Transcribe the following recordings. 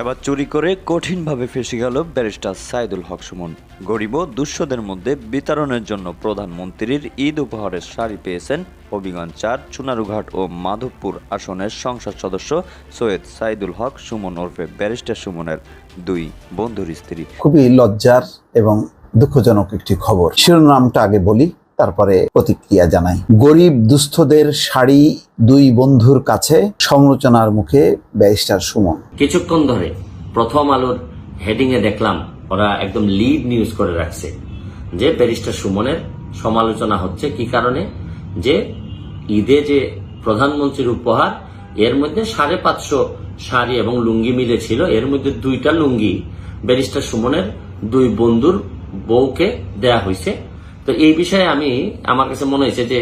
এবার চুরি করে কঠিনভাবে ফেসে গেল ব্যারিস্টার সাইদুল হক সুমন। গরিব ও দুঃস্থদের মধ্যে বিতরণের জন্য প্রধানমন্ত্রীর ঈদ উপহারের শাড়ি পেয়েছেন হবিগঞ্জ চার, চুনারুঘাট ও মাধবপুর আসনের সংসদ সদস্য সৈয়দ সাইদুল হক সুমন ওরফে ব্যারিস্টার সুমনের দুই বন্ধুর স্ত্রী। খুবই লজ্জার এবং দুঃখজনক একটি খবর। শিরোনামটা আগে বলি। তারপরে প্রতিক্রিয়া জানাই। গরিব দুস্থদের শাড়ি দুই বন্ধুর কাছে সমালোচনার মুখে ব্যারিস্টার সুমন। কিছুক্ষণ ধরে প্রথম আলোর হেডিং এ দেখলাম ওরা একদম লিড নিউজ করে রাখছে যে ব্যারিস্টার সুমনের সমালোচনা হচ্ছে কি কারণে? যে ঈদে যে প্রধানমন্ত্রীর উপহার, এর মধ্যে সাড়ে পাঁচশো শাড়ি এবং লুঙ্গি মিলে ছিল, এর মধ্যে দুইটা লুঙ্গি ব্যারিস্টার সুমনের দুই বন্ধুর বউকে দেয়া হয়েছে। তো এই বিষয়ে আমি, আমার কাছে মনে হয়েছে যে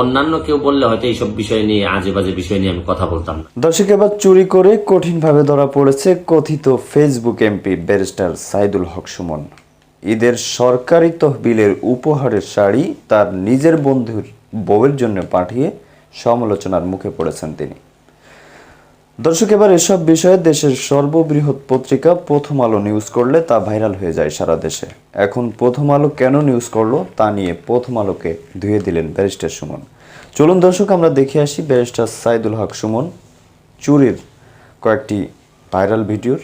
অন্যান্য কেউ বললে হয়তো এইসব বিষয় নিয়ে আজে বাজে বিষয় নিয়ে আমি কথা বলতাম না। দর্শক, এবার চুরি করে কঠিনভাবে ধরা পড়েছে কথিত Facebook MP barrister Saidul Haque Sumon. ঈদের সরকারি তহবিলের উপহারের শাড়ি তার নিজের বন্ধুর বউয়ের জন্য পাঠিয়ে সমালোচনার মুখে পড়েছেন তিনি। দর্শক, এবার এসব বিষয়ে দেশের সর্ববৃহৎ পত্রিকা প্রথম আলো নিউজ করলে তা ভাইরাল হয়ে যায় সারা দেশে। এখন প্রথম আলো কেন নিউজ করল তা নিয়ে প্রথম আলোকে ধুয়ে দিলেন ব্যারিস্টার সুমন। চলুন দর্শক, আমরা দেখে আসি ব্যারিস্টার সাইদুল হক সুমন। চুরির কয়েকটি ভাইরাল ভিডিওর।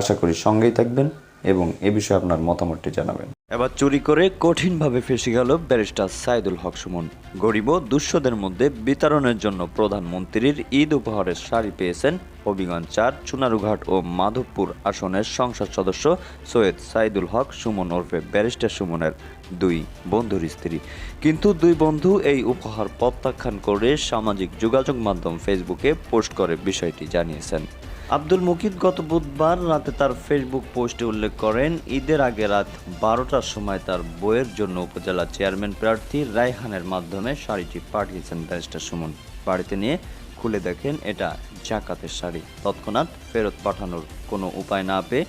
আশা করি সঙ্গেই থাকবেন এবং এ বিষয়ে আপনার মতামতটি জানাবেন। এবার চুরি করে কঠিনভাবে ফেসে গেল ব্যারিস্টার সাইদুল হক সুমন। গরিব ও দুঃস্থদের মধ্যে বিতরণের জন্য প্রধানমন্ত্রীর ঈদ উপহারের শাড়ি পেয়েছেন হবিগঞ্জ চার, চুনারুঘাট ও মাধবপুর আসনের সংসদ সদস্য সৈয়দ সাইদুল হক সুমন ওরফে ব্যারিস্টার সুমনের দুই বন্ধুর স্ত্রী। কিন্তু দুই বন্ধু এই উপহার প্রত্যাখ্যান করে সামাজিক যোগাযোগ মাধ্যম ফেসবুকে পোস্ট করে বিষয়টি জানিয়েছেন। আব্দুল মুকিদ গত বুধবার রাতে তার ফেসবুক পোস্টে উল্লেখ করেন, ঈদের আগে রাত বারোটার সময় তার বইয়ের জন্য উপজেলা চেয়ারম্যান প্রার্থী রায়হানের মাধ্যমে শাড়িটি পাঠিয়েছেন ব্যারিস্টার সুমন। বাড়িতে নিয়ে খুলে দেখেন, এটা জাকাতের শাড়ি। তৎক্ষণাৎ ফেরত পাঠানোর কোনো উপায় না পেয়ে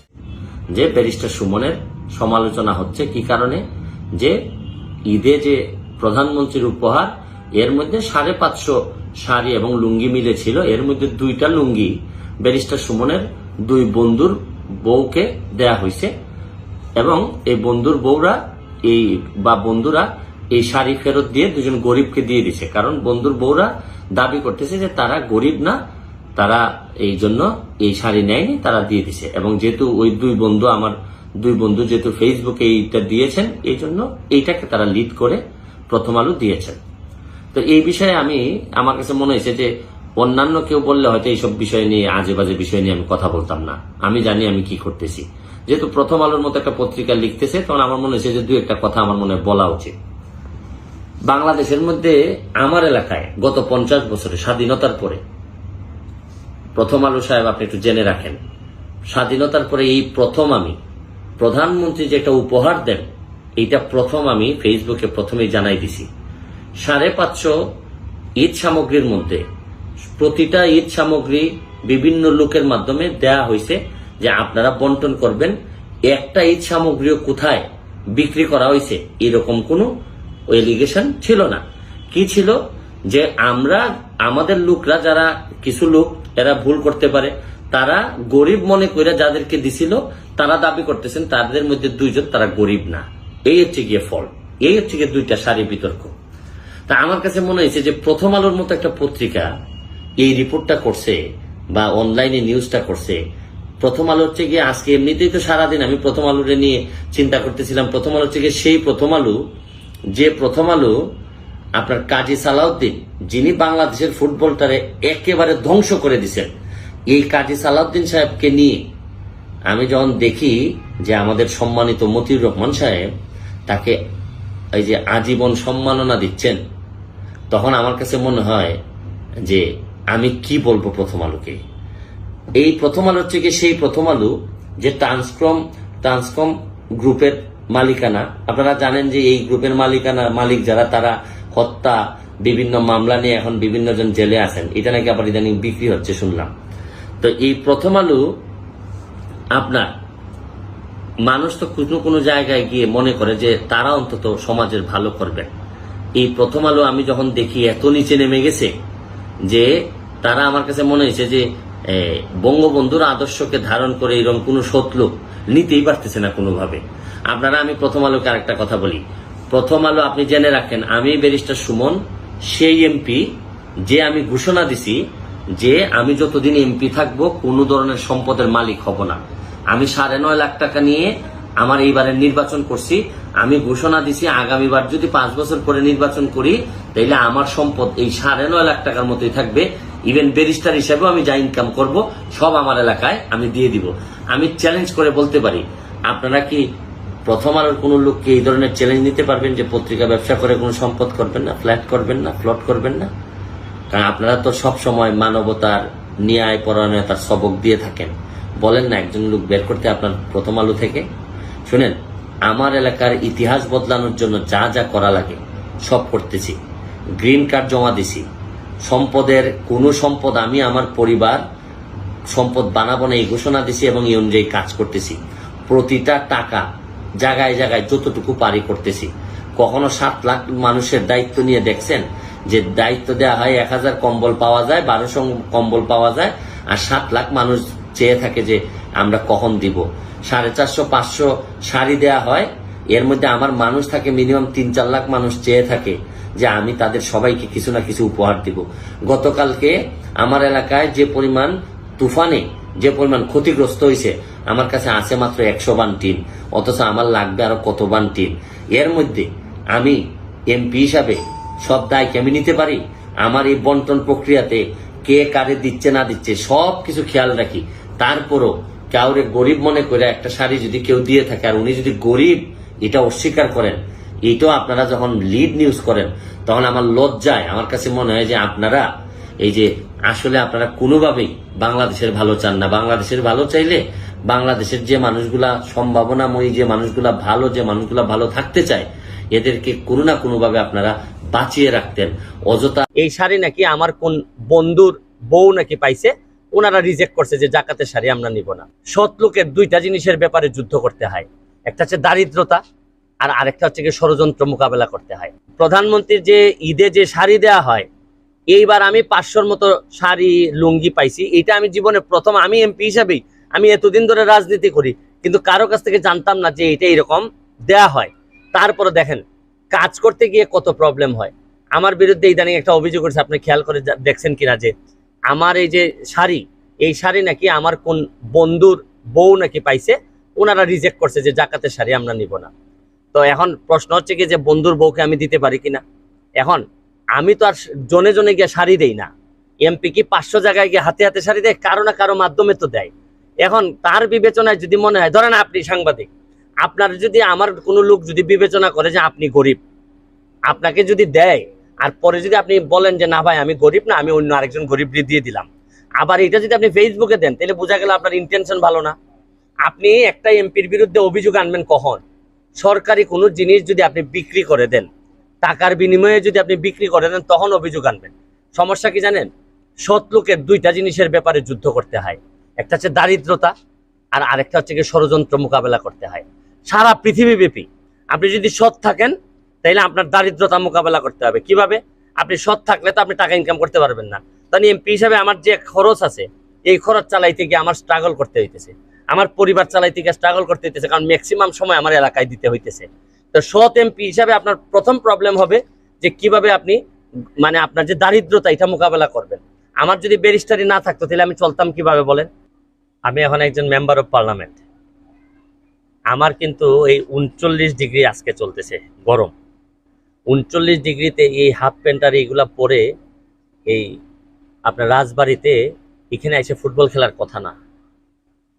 যে ব্যারিস্টার সুমনের সমালোচনা হচ্ছে কি কারণে? যে ঈদে যে প্রধানমন্ত্রীর উপহার, এর মধ্যে সাড়ে পাঁচশো শাড়ি এবং লুঙ্গি মিলে ছিল এর মধ্যে দুইটা লুঙ্গি ব্যারিস্টার সুমনের দুই বন্ধুর বউকে দেয়া হয়েছে এবং এই বন্ধুর বউরা এই বা বন্ধুরা এই শাড়ি ফেরত দিয়ে দুজন গরিবকে দিয়ে দিছে কারণ বন্ধুর বউরা দাবি করতেছে যে তারা গরিব না, তারা এই জন্য এই শাড়ি নেয়নি, তারা দিয়ে দিছে এবং যেহেতু ওই দুই বন্ধু আমার দুই বন্ধু যেহেতু ফেসবুকে এইটা দিয়েছেন, এই জন্য এইটাকে তারা লিড করে প্রথম আলো দিয়েছেন। তো এই বিষয়ে আমি, আমার কাছে মনে হয়েছে যে অন্যান্য কেউ বললে হয়তো এইসব বিষয় নিয়ে আজে বাজে বিষয় নিয়ে আমি কথা বলতাম না। আমি জানি আমি কি করতেছি। যেহেতু প্রথম আলোর মতো একটা পত্রিকা লিখতেছে, তখন আমার মনে হয়েছে যে দু একটা কথা আমার মনে বলা উচিত। বাংলাদেশের মধ্যে আমার এলাকায় গত পঞ্চাশ বছরে স্বাধীনতার পরে, প্রথম আলো সাহেব আপনি একটু জেনে রাখেন, স্বাধীনতার পরে এই প্রথম আমি, প্রধানমন্ত্রী যে একটা উপহার দেন, এইটা প্রথম আমি ফেসবুকে প্রথমেই জানাই দিছি। সাড়ে পাঁচশো ঈদ সামগ্রীর মধ্যে প্রতিটা ঈদ সামগ্রী বিভিন্ন লোকের মাধ্যমে দেয়া হয়েছে যে আপনারা বন্টন করবেন, একটা ঈদ সামগ্রীও কোথায় বিক্রি করা হয়েছে, এরকম কোনো এলিগেশন ছিল না। কি ছিল? যে আমরা, আমাদের লোকরা যারা, কিছু লোক, এরা ভুল করতে পারে, তারা গরিব মনে করে যাদেরকে দিছিল, তারা দাবি করতেছেন, তাদের মধ্যে দুইজন তারা গরিব না। এই হচ্ছে গিয়ে ফল। এই হচ্ছে গিয়ে দুইটা সারি বিতর্ক। তা আমার কাছে মনে হয়েছে যে প্রথম আলোর মতো একটা পত্রিকা এই রিপোর্টটা করছে বা অনলাইনে নিউজটা করছে, প্রথম আলো হচ্ছে গিয়ে আজকে এমনিতেই তো সারাদিন আমি প্রথম আলোরে নিয়ে চিন্তা করতেছিলাম, প্রথম আলো হচ্ছে গিয়ে সেই প্রথম আলো, যে প্রথম আলো আপনার কাজী সালাউদ্দিন, যিনি বাংলাদেশের ফুটবলটারে একেবারে ধ্বংস করে দিছেন এই কাজী সালাউদ্দিন সাহেবকে নিয়ে আমি যখন দেখি যে আমাদের সম্মানিত মতিউর রহমান সাহেব তাকে এই যে আজীবন সম্মাননা দিচ্ছেন, তখন আমার কাছে মনে হয় যে আমি কি বলব প্রথম আলোকে? এই প্রথম আলো হচ্ছে সেই প্রথম আলো যে ট্রান্সকম ট্রান্সকম গ্রুপের মালিকানা। আপনারা জানেন যে এই গ্রুপের মালিকানা, মালিক যারা, তারা হত্যা, বিভিন্ন মামলা নিয়ে এখন বিভিন্ন জন জেলে আছেন। এটা নাকি আবার ইদানিং বিক্রি হচ্ছে, শুনলাম। তো এই প্রথম আলো আপনার মানুষ তো কোনো কোনো জায়গায় গিয়ে মনে করে যে তারা অন্তত সমাজের ভালো করবেন। এই প্রথম আলো আমি যখন দেখি এত নিচে নেমে গেছে যে তারা আমার কাছে মনে হয়েছে যে বঙ্গবন্ধুর আদর্শকে ধারণ করে এরকম কোনো সতলোক নিতেই পারতেছে না কোনোভাবে। আপনারা, আমি প্রথম আলোকে আরেকটা কথা বলি। প্রথম আলো আপনি জেনে রাখেন, আমি ব্যারিস্টার সুমন, সেই এমপি যে আমি ঘোষণা দিছি যে আমি যতদিন এমপি থাকব, কোনো ধরনের সম্পদের মালিক হব না। আমি সাড়ে নয় লাখ টাকা নিয়ে আমার এইবারের নির্বাচন করছি। আমি ঘোষণা দিছি, আগামীবার যদি পাঁচ বছর পরে নির্বাচন করি তাইলে আমার সম্পদ এই সাড়ে নয় লাখ টাকার মতোই থাকবে। ইভেন ব্যারিস্টার হিসেবেও আমি যা ইনকাম করব, সব আমার এলাকায় আমি দিয়ে দিব। আমি চ্যালেঞ্জ করে বলতে পারি, আপনারা কি প্রথম আলোর কোনো লোককে এই ধরনের চ্যালেঞ্জ নিতে পারবেন যে পত্রিকা ব্যবসা করে কোনো সম্পদ করবেন না ফ্ল্যাট করবেন না ফ্লট করবেন না? কারণ আপনারা তো সব সময় মানবতার ন্যায় পরায়ণতার সবক দিয়ে থাকেন। বলেন না, একজন লোক বের করতে আপনার প্রথম আলো থেকে? শুনেন, আমার এলাকার ইতিহাস বদলানোর জন্য যা যা করা লাগে, সব করতেছি। গ্রিন কার্ড জমা দিছি। সম্পদের, কোনো সম্পদ আমি আমার পরিবার সম্পদ বানাবো না এই ঘোষণা দিছি এবং এই অনুযায়ী কাজ করতেছি। প্রতিটা টাকা জায়গায় জায়গায় যতটুকু পারি করতেছি। কখনো সাত লাখ মানুষের দায়িত্ব নিয়ে দেখছেন যে দায়িত্ব দেওয়া হয় এক হাজার কম্বল পাওয়া যায় বারোশো কম্বল পাওয়া যায়, আর সাত লাখ মানুষ চেয়ে থাকে যে আমরা কখন দিব। সাড়ে চারশো, পাঁচশো শাড়ি দেয়া হয়, এর মধ্যে আমার মানুষ থাকে মিনিমাম তিন চার লাখ মানুষ চেয়ে থাকে। যে আমি তাদের সবাইকে কিছু না কিছু উপহার দিব। গতকালকে আমার এলাকায় যে পরিমাণ তুফানে, যে পরিমাণ ক্ষতিগ্রস্ত হয়েছে, আমার কাছে আছে মাত্র একশো বান টিন, অথচ আমার লাগবে আরও কত বান টিন। এর মধ্যে আমি এমপি হিসাবে সব দায় আমি নিতে পারি? আমার এই বন্টন প্রক্রিয়াতে কে কারে দিচ্ছে না দিচ্ছে সব কিছু খেয়াল রাখি। তারপরও কাউরে গরিব মনে করে একটা শাড়ি যদি কেউ দিয়ে থাকে আর উনি যদি গরিব, এটা অস্বীকার করেন এটাও আপনারা যখন লিড নিউজ করেন, তখন আমার লজ্জায়, আমার কাছে মনে হয় যে আপনারা এই যে আসলে আপনারা কোনোভাবেই বাংলাদেশের ভালো চান না। বাংলাদেশের ভালো চাইলে বাংলাদেশের যে মানুষগুলা, সম্ভাবনাময়ী যে মানুষগুলা, ভালো যে মানুষগুলা ভালো থাকতে চায়, এদেরকে কোনো না কোনোভাবে আপনারা বাঁচিয়ে রাখতেন। অযথা এই শাড়ি নাকি আমার কোন বন্ধুর বউ নাকি পাইছে, ওনারা রিজেক্ট করছে যে জাকাতের শাড়ি আমরা নিব না। সৎ লোকের দুইটা জিনিসের ব্যাপারে যুদ্ধ করতে হয়। একটা হচ্ছে দারিদ্রতা আর আরেকটা হচ্ছে গিয়ে ষড়যন্ত্র মোকাবেলা করতে হয়। প্রধানমন্ত্রীর যে ঈদে যে শাড়ি দেয়া হয়, এইবার আমি পাঁচশোর মতো শাড়ি, লুঙ্গি পাইছি। এটা আমি জীবনে প্রথম, আমি এমপি হিসাবেই, আমি এতদিন ধরে রাজনীতি করি, কিন্তু কারও কাছ থেকে জানতাম না যে এটা এরকম দেয়া হয়। তারপরে দেখেন, কাজ করতে গিয়ে কত প্রবলেম হয়। আমার বিরুদ্ধে ইদানিং একটা অভিযোগ করেছে আপনি খেয়াল করে দেখছেন কিনা যে, আমার এই যে শাড়ি, এই শাড়ি নাকি আমার কোন বন্ধুর বউ নাকি পাইছে, ওনারা রিজেক্ট করছে যে, জাকাতের শাড়ি আমরা নিব না। তো এখন প্রশ্ন হচ্ছে কি যে বন্ধুর বউকে আমি দিতে পারি কিনা? এখন আমি তো আর জনে জনে গিয়ে শাড়ি দেই না। এমপি কি পাঁচশো জায়গায় গিয়ে হাতে হাতে শাড়ি দেয়? কারও না কারও মাধ্যমে তো দেয়। এখন তার বিবেচনায় যদি মনে হয়, ধরেন আপনি সাংবাদিক, আপনার যদি আমার কোনো লোক যদি বিবেচনা করে যে আপনি গরিব, আপনাকে যদি দেয়, আর পরে যদি আপনি বলেন যে না ভাই, আমি গরিব না, আমি অন্য আরেকজন গরিব দিয়ে দিলাম। আবার এটা যদি আপনি ফেসবুকে দেন, তাহলে বোঝা গেল আপনার ইন্টেনশন ভালো না। আপনি একটা এমপির বিরুদ্ধে অভিযোগ আনবেন কখন? সরকারি কোনো জিনিস যদি আপনি বিক্রি করে দেন, টাকার বিনিময়ে যদি আপনি বিক্রি করে দেন, তখন অভিযোগ আনবেন। সমস্যা কি জানেন? সৎ দুইটা জিনিসের ব্যাপারে যুদ্ধ করতে হয়। একটা হচ্ছে দারিদ্রতা আর আরেকটা হচ্ছে গিয়ে ষড়যন্ত্র মোকাবেলা করতে হয়। সারা পৃথিবীব্যাপী আপনি যদি সৎ থাকেন, তাইলে আপনার দারিদ্রতা মোকাবেলা করতে হবে। কীভাবে? আপনি সৎ থাকলে তো আপনি টাকা ইনকাম করতে পারবেন না। তাহলে এমপি হিসাবে আমার যে খরচ আছে এই খরচ চালাইতে গিয়ে আমার স্ট্রাগল করতে হইতেছে। আমার পরিবার চালাইতে গিয়ে স্ট্রাগল করতে হইতেছে, কারণ ম্যাক্সিমাম সময় আমার এলাকায় দিতে হইতেছে। তো সৎ এমপি হিসাবে আপনার প্রথম প্রবলেম হবে যে কীভাবে আপনি মানে আপনার যে দারিদ্রতা, এটা মোকাবেলা করবেন। আমার যদি ব্যারিস্টারি না থাকতো, তাহলে আমি চলতাম কীভাবে বলেন? আমি এখন একজন মেম্বার অফ পার্লামেন্ট আমার কিন্তু এই উনচল্লিশ ডিগ্রি আজকে চলতেছে, গরম। উনচল্লিশ ডিগ্রিতে এই হাফ প্যান্ট আর এইগুলা পরে এই আপনার রাজবাড়িতে এখানে এসে ফুটবল খেলার কথা না।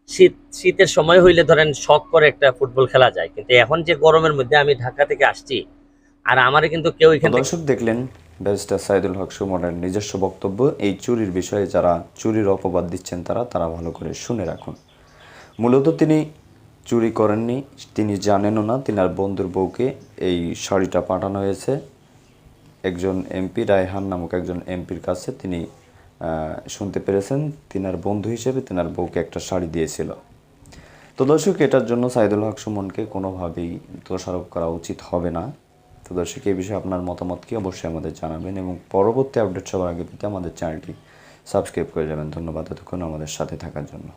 শীত, শীতের সময় হইলে ধরেন শখ করে একটা ফুটবল খেলা যায়। কিন্তু এখন যে গরমের মধ্যে আমি ঢাকা থেকে আসছি, আর আমারে কিন্তু কেউ এখানে দর্শক দেখলেন, ব্যারিস্টার সাইদুল হক সুমনের নিজস্ব বক্তব্য। এই চুরির বিষয়ে যারা চুরির অপবাদ দিচ্ছেন তারা তারা ভালো করে শুনে রাখুন। মূলত তিনি চুরি করেননি, তিনি জানেনও না, তিনার বন্ধুর বউকে এই শাড়িটা পাঠানো হয়েছে। একজন এমপি, রায়হান নামক একজন এমপির কাছে তিনি শুনতে পেরেছেন, তিনার বন্ধু হিসেবে তিনার বউকে একটা শাড়ি দিয়েছিল। তো দর্শক, এটার জন্য সাইদুল হক সুমনকে কোনোভাবেই দোষারোপ করা উচিত হবে না। তো দর্শক এই বিষয়ে আপনার মতামত কি অবশ্যই আমাদের জানাবেন এবং পরবর্তী আপডেট সবার আগে পেতে আমাদের চ্যানেলটি সাবস্ক্রাইব করে যাবেন। ধন্যবাদ এতক্ষণ আমাদের সাথে থাকার জন্য।